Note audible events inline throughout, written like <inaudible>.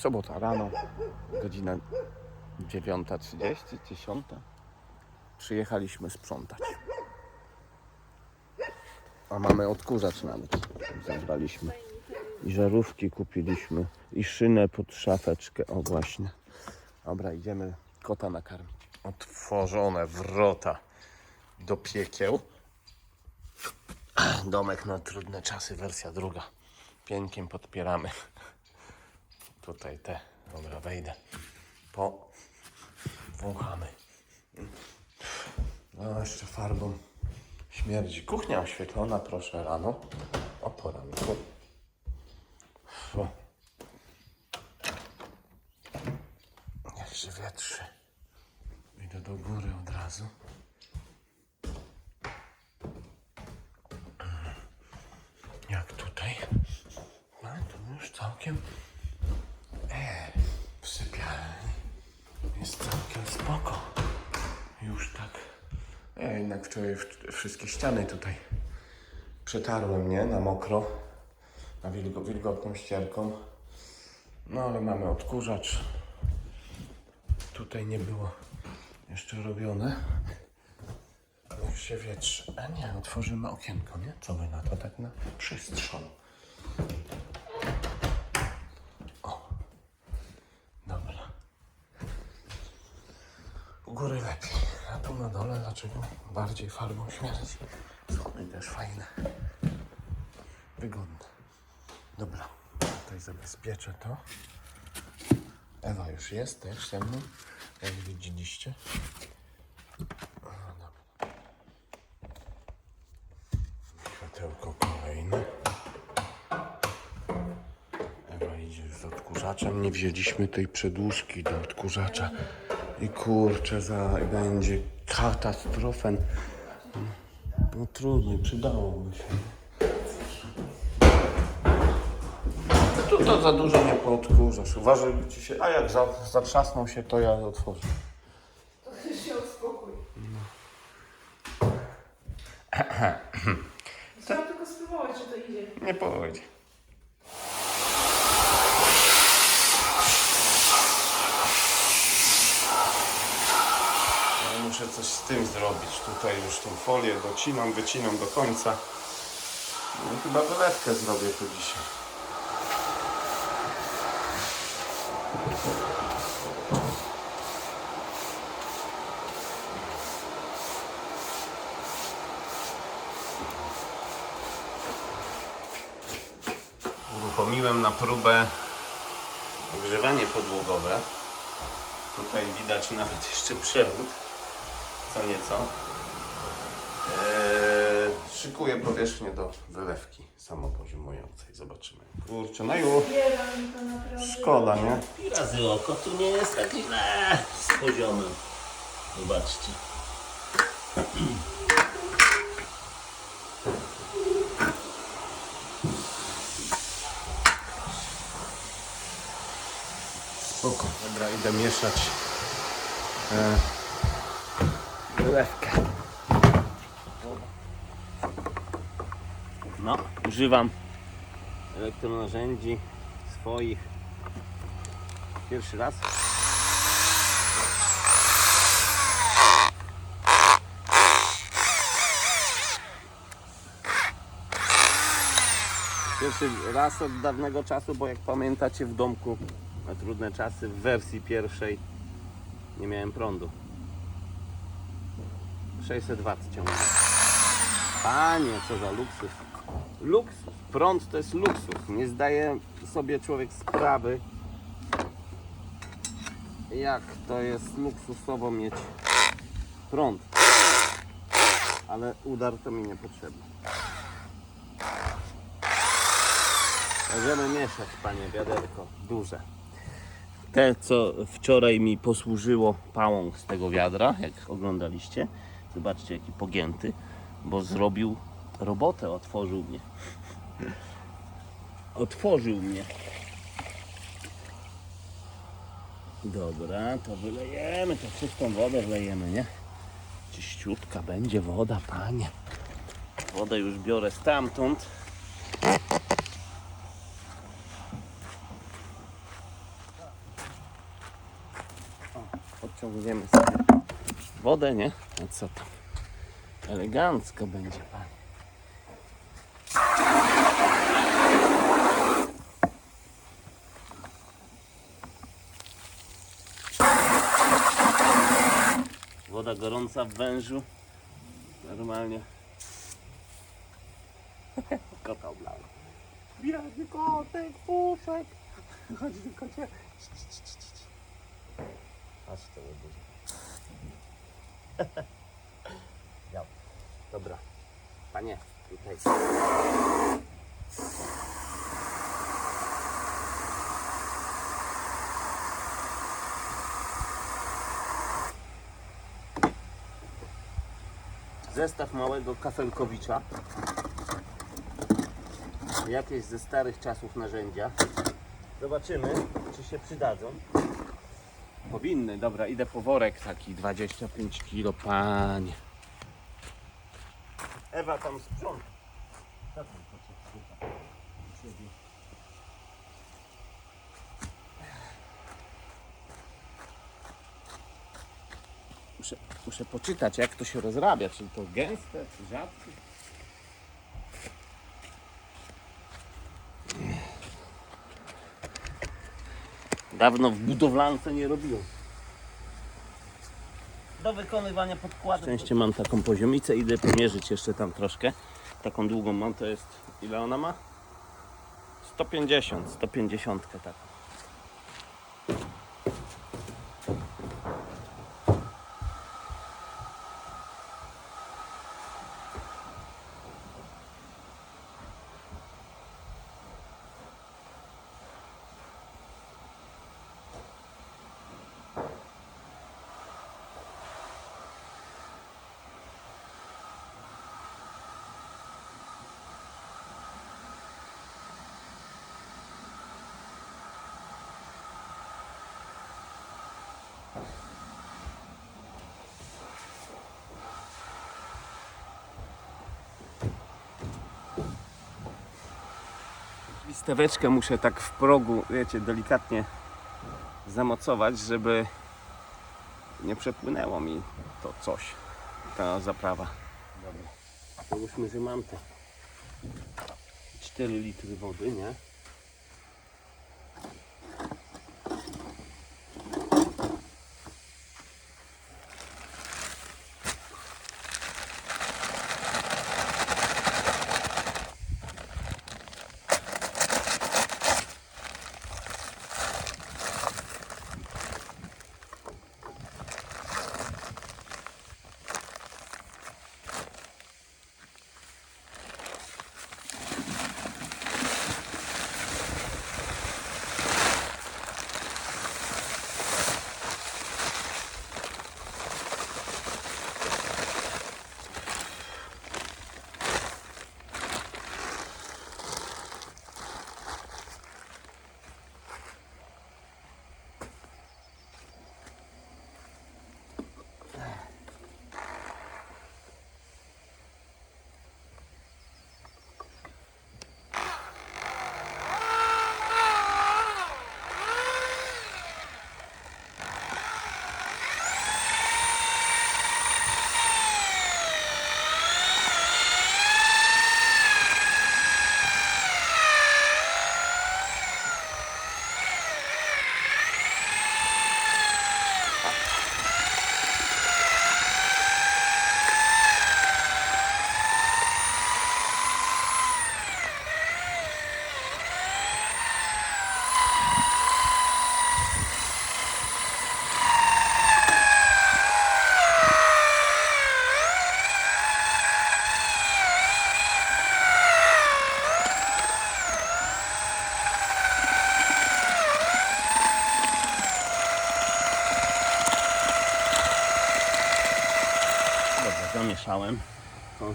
Sobota rano, godzina 9.30, 10. Przyjechaliśmy sprzątać. A mamy odkurzacz nawet. Zabraliśmy. I żarówki kupiliśmy. I szynę pod szafeczkę. O właśnie. Dobra, idziemy kota nakarmić. Otworzone wrota do piekieł. Domek na trudne czasy, wersja druga. Piękiem podpieramy. Tutaj te. Dobra, wejdę. Po. Wąchamy. No, jeszcze farbą śmierdzi. Kuchnia oświetlona, proszę, rano. O poranku. O. Jeszcze wietrzy. Idę do góry od razu. Jak tutaj? No, tu już całkiem. W sypialni jest całkiem spoko. Już tak. Ja jednak wczoraj wszystkie ściany tutaj przetarłem, nie? Na mokro. Na wilgo, wilgotną ścierką. No ale mamy odkurzacz. Tutaj nie było jeszcze robione. Niech się wietrzy. A nie, otworzymy okienko, nie? Co wy na to tak na przystrzał? O. Dobra. U góry lepiej. A tu na dole dlaczego bardziej farbą śmierdzi? Schody też fajne. Wygodne. Dobra. Tutaj zabezpieczę to. Ewa już jest też ze mną. Jak widzieliście. Światełko kolejne. Ewa idzie z odkurzaczem. Nie wzięliśmy tej przedłużki do odkurzacza. I kurczę, za, będzie katastrofen. No trudno, przydałoby się. Tu to za dużo nie poodkurzasz. Uważaj, by ci się... A jak za, zatrzasnął się, to ja otworzę. To się uspokój. Chciałam tylko spróbować, czy to idzie. Nie pójdzie. Ja muszę coś z tym zrobić. Tutaj już tą folię docinam, wycinam do końca. No chyba wylewkę zrobię tu dzisiaj. Uruchomiłem na próbę ogrzewanie podłogowe. Tutaj widać nawet jeszcze przewód, co nieco. Eee, szykuję powierzchnię do wylewki samopoziomującej. Zobaczymy. Kurczę, no już szkoda, nie? I razy oko, tu nie jest tak źle z poziomem. Zobaczcie. Spoko. Dobra, idę mieszać e, wylewkę. No, używam elektronarzędzi swoich pierwszy raz. Pierwszy raz od dawnego czasu, bo jak pamiętacie w domku na trudne czasy w wersji pierwszej nie miałem prądu. 600 W ciągnąłem. Panie, co za luksus. Luksus. Prąd to jest luksus. Nie zdaje sobie człowiek sprawy, jak to jest luksusowo mieć prąd. Ale udar to mi niepotrzebny. Będziemy mieszać, panie wiaderko, duże. Te, co wczoraj mi posłużyło pałą z tego wiadra, jak oglądaliście. Zobaczcie, jaki pogięty, bo zrobił robotę, otworzył mnie. Otworzył mnie. Dobra, to wylejemy, to czystą wodę wlejemy, nie? Czyściutka będzie woda, panie. Wodę już biorę stamtąd. Wciągniemy sobie wodę, nie? A co tam? Elegancko będzie, panie. Woda gorąca w wężu. Normalnie. Kota oblała. Biedny kotek, puszek. Chodź do kocie. Aż to będzie. <laughs> Ja. Dobra. Panie, tutaj. Zestaw małego kafelkowicza. Jakieś ze starych czasów narzędzia. Zobaczymy, czy się przydadzą. Powinny, dobra, idę po worek taki 25 kilo, panie. Ewa tam potrzeba? U siebie. Muszę, muszę poczytać, jak to się rozrabia. Czy to gęste, czy rzadkie. Dawno w budowlance nie robiłem. Do wykonywania podkładu. Szczęście mam taką poziomicę, idę pomierzyć jeszcze tam troszkę. Taką długą mam, to jest, ile ona ma? 150, 150 tak. Listeweczkę muszę tak w progu, wiecie, delikatnie zamocować, żeby nie przepłynęło mi to coś, ta zaprawa. Dobra, załóżmy, że mam te 4 litry wody, nie?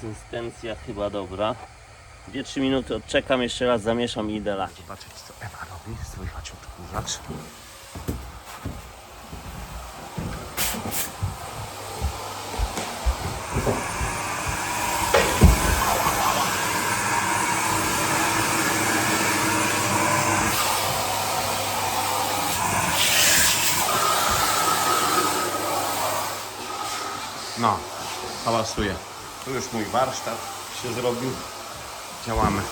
Konsystencja chyba dobra. 2-3 minuty odczekam, jeszcze raz zamieszam i idę lać. Zobaczyć co Ewa robi, słychać odkurzacz. No, hałasuje. Tu już mój warsztat się zrobił. Działamy.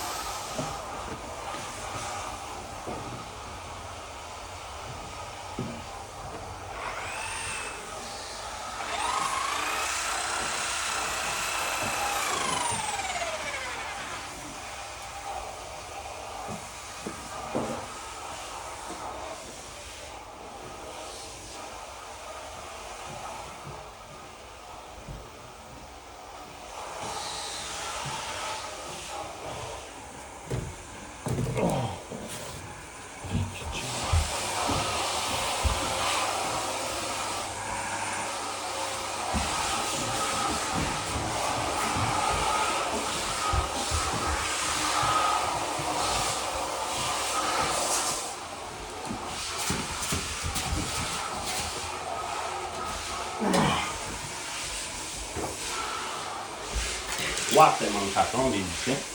Łatę mam taką, widzicie? Dobra,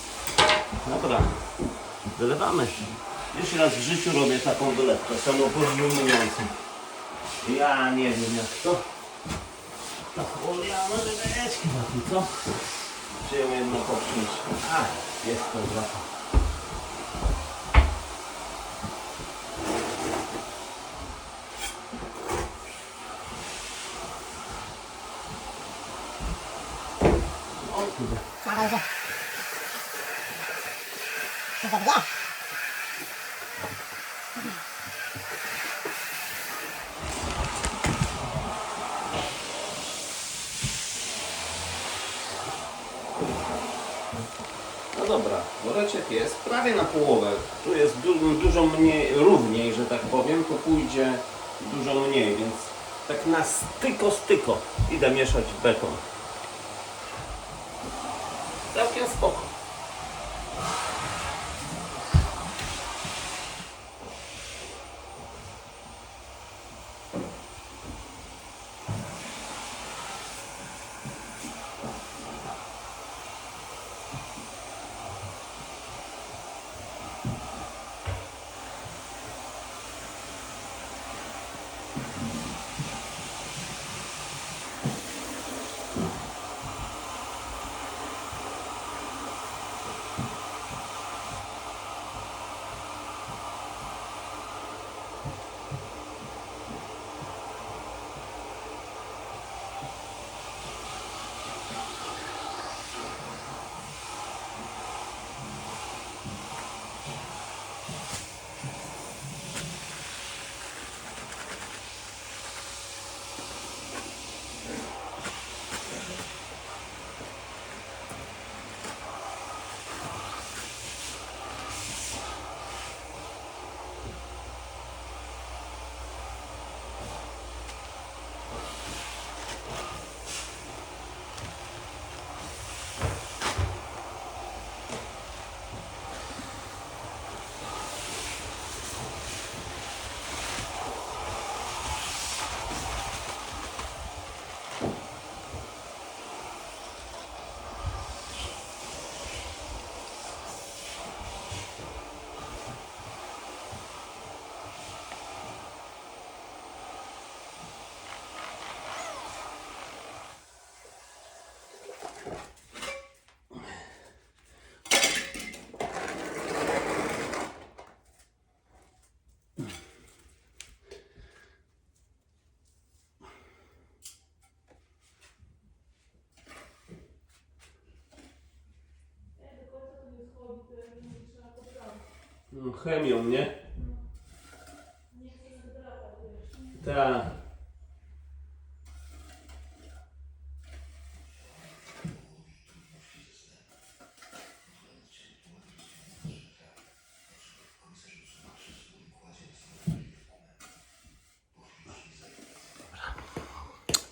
wylewamy. Jeszcze raz w życiu robię taką wylewkę samopozwólniającą. Ja nie wiem jak to. Ta folia może być chyba tu, co? Ją jedno popchnąć? A, jest to zapach. O kurde. No dobra, woreczek jest prawie na połowę. Tu jest du dużo mniej, równiej, że tak powiem, to pójdzie dużo mniej, więc tak na styko styko idę mieszać beton. Chemią, nie? Tak.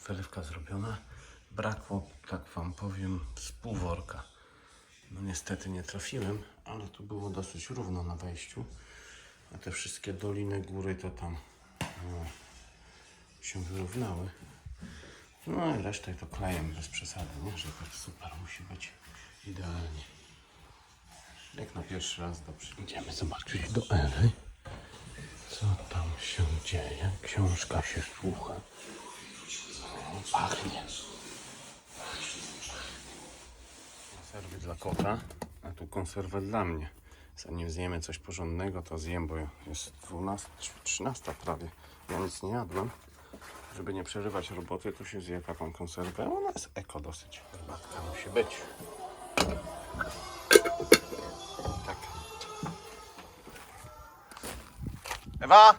Wylewka zrobiona. Brakło, tak wam powiem, z pół worka. No niestety nie trafiłem, ale tu było dosyć równo na wejściu. A te wszystkie doliny, góry to tam no, się wyrównały. No i resztę to klejem bez przesady, nie? Że tak super musi być idealnie. Jak na pierwszy raz dobrze. Idziemy zobaczyć do Ewy. Co tam się dzieje? Książka się słucha. Pachnie. Konserwy dla kota, a tu konserwę dla mnie. Zanim zjemy coś porządnego, to zjem, bo jest 12, 13 prawie. Ja nic nie jadłem. Żeby nie przerywać roboty, to się zje taką konserwę. Ona jest eko dosyć. Herbatka musi być. Tak. Ewa!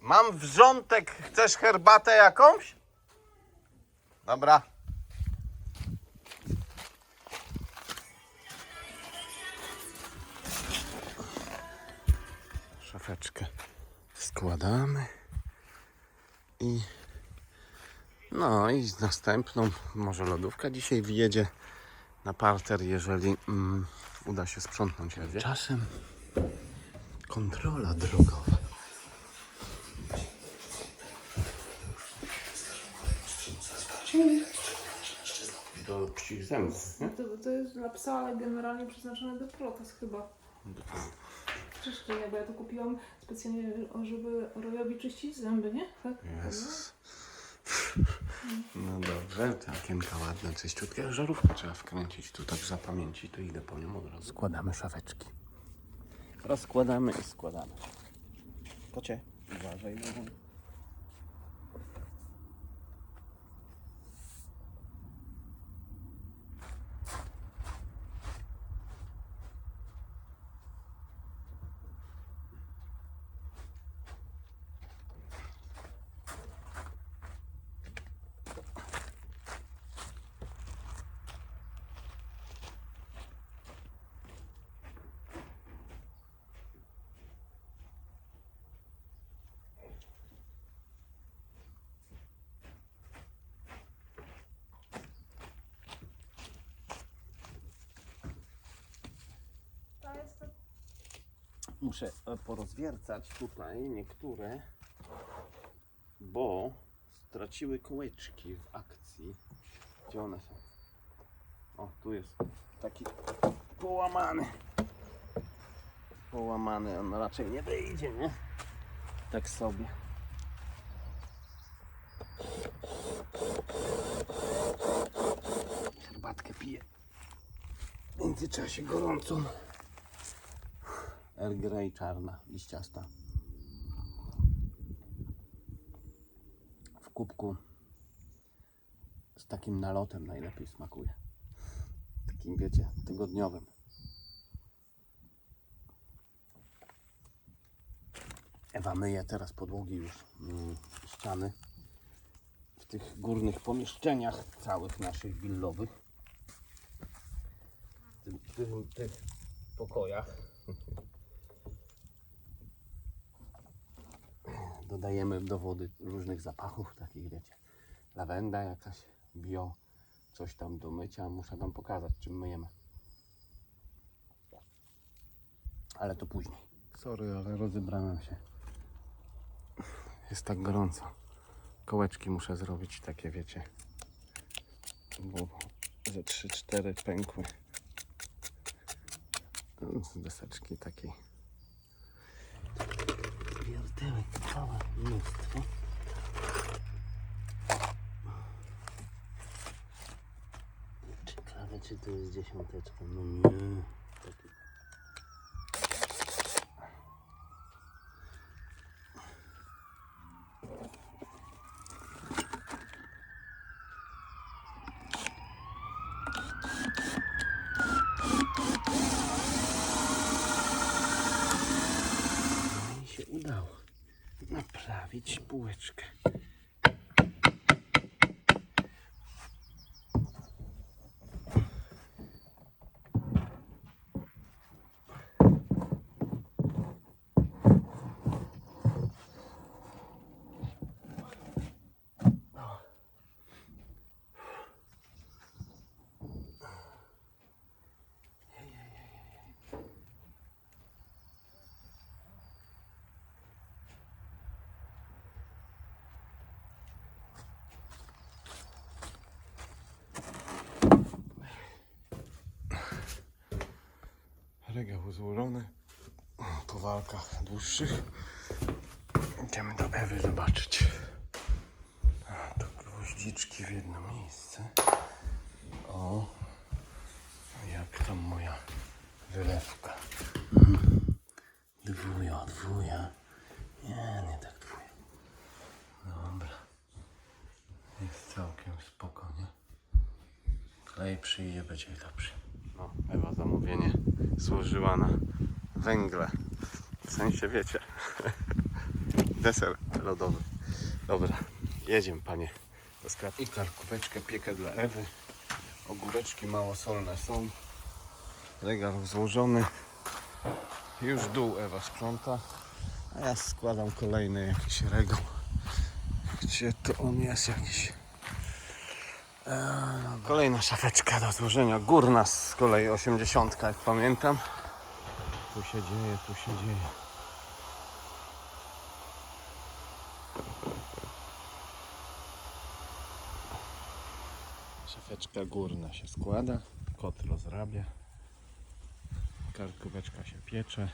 Mam wrzątek. Chcesz herbatę jakąś? Dobra. Szafeczkę składamy i no i następną może lodówka dzisiaj wjedzie na parter, jeżeli mm, uda się sprzątnąć. Czasem kontrola drogowa. Zębów, nie? To, to jest dla psa, ale generalnie przeznaczone do protes chyba. Czyszczenia, bo ja to kupiłam specjalnie, żeby Rojowi czyścić zęby, nie? Tak? Jest. No dobrze, te okienka ładne, czyściutkie. Żarówkę trzeba wkręcić tu tak za pamięci, to idę po nią od razu. Składamy szafeczki. Rozkładamy i składamy. Kocie, uważaj. no. Muszę e, porozwiercać tutaj niektóre, bo straciły kołeczki w akcji. Gdzie one są? O, tu jest taki połamany. Połamany, on raczej nie wyjdzie, nie? Tak sobie. Herbatkę piję. W międzyczasie gorącą. Earl Grey czarna, liściasta. W kubku z takim nalotem najlepiej smakuje. Takim, wiecie, tygodniowym. Ewa myje teraz podłogi już, mm, ściany w tych górnych pomieszczeniach całych naszych willowych. W tych pokojach. <laughs> dodajemy do wody różnych zapachów, takich wiecie, lawenda jakaś, bio, coś tam do mycia. Muszę Wam pokazać, czym myjemy. Ale to później. Sorry, ale rozebrałem się. Jest tak gorąco. Kołeczki muszę zrobić takie, wiecie, bo ze 3-4 pękły. Z deseczki takiej. Wiertełek całe mnóstwo. Ciekawe, czy to jest dziesiąteczka. No nie. Taki. No i się udało naprawić półeczkę. Regał złożony. Po walkach dłuższych. Idziemy do Ewy zobaczyć. A, Guździczki w jedno miejsce. O, jak tam moja wylewka. Dwuja, dwuja. Nie, nie tak dwuja. Dobra. Jest całkiem spokojnie. Klej przyjdzie, będzie lepszy. No, Ewa zamówienie złożyła na węgle. W sensie wiecie. <laughs> Deser lodowy. Dobra, jedziemy panie do sklepu. I karkóweczkę piekę dla Ewy. Ogóreczki małosolne są. Regał złożony. Już dół Ewa sprząta. A ja składam kolejny jakiś regał. Gdzie to on jest jakiś? Kolejna szafeczka do złożenia. Górna z kolei 80, jak pamiętam. Tu się dzieje, tu się dzieje. Szafeczka górna się składa, kot rozrabia, karkóweczka się piecze,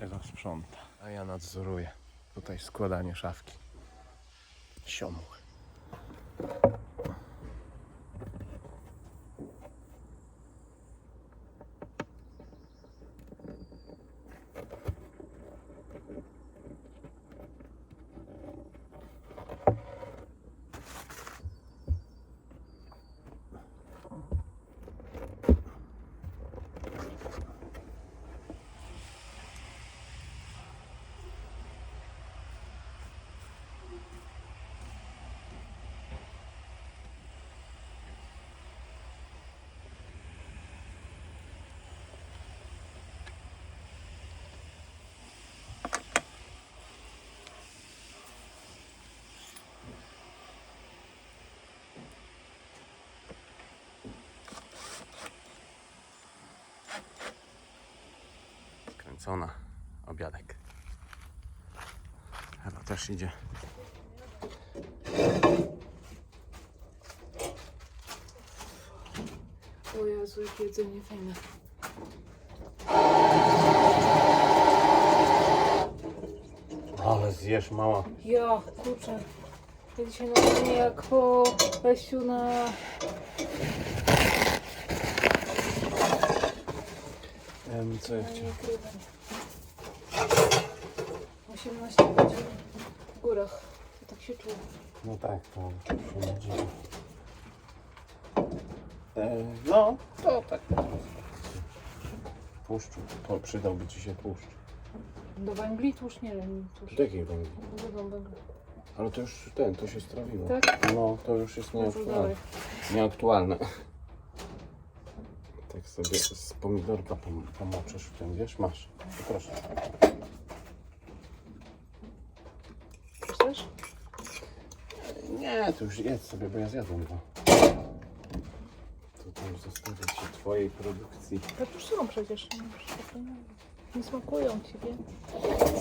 Ewa sprząta, a ja nadzoruję tutaj składanie szafki. Siomuch. Kręcona, obiadek. Ewa też idzie. O Jezu, jakie jedzenie fajne. Ale zjesz mała. Ja, kurczę. Ja dzisiaj normalnie jak po wejściu na... Em, co ja chciałem? niekrywanie. 18 godzin w górach. To tak się czuło. No tak, to się nie dziwi. E, no, to tak. Tłuszczu, to przydałby ci się tłuszcz. Do węgli tłuszcz nie wiem. Tłuszcz. Takiej węgli. Dużo węgli. Ale to już ten, to się strawiło. Tak? No, to już jest No nieaktualne. Nieaktualne. Sobie z pomidorka pom pomoczesz w tym, wiesz? Masz. Proszę. Chcesz? Nie, to już jedz sobie, bo ja zjadłem go. To tam zostawię ci twojej produkcji. Tak już są przecież. Nie- Nie smakują ci, wiem.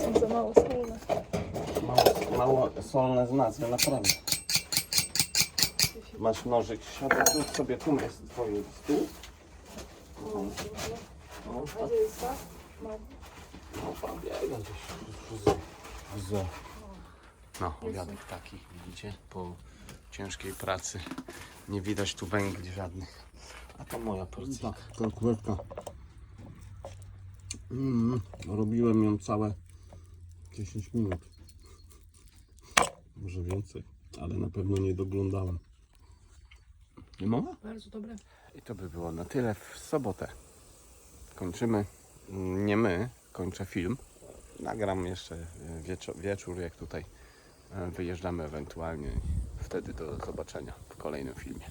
Są za mało solne. Mało, mało solne z nazwy, naprawdę. Masz nożyk, siadaj tu sobie, tu jest twój stół. O, No, A gdzie jest ta? No. no pan biega gdzieś z, z. No, obiadek taki, widzicie? Po ciężkiej pracy nie widać tu węgli żadnych. A to moja porcja. Tak, kalkuletka. Mm, robiłem ją całe 10 minut. Może więcej, ale na pewno nie doglądałem. Nie mogę? Bardzo dobre. I to by było na tyle w sobotę. Kończymy. Nie my, kończę film. Nagram jeszcze e, wieczor, wieczór, jak tutaj e, wyjeżdżamy ewentualnie. Wtedy do zobaczenia w kolejnym filmie.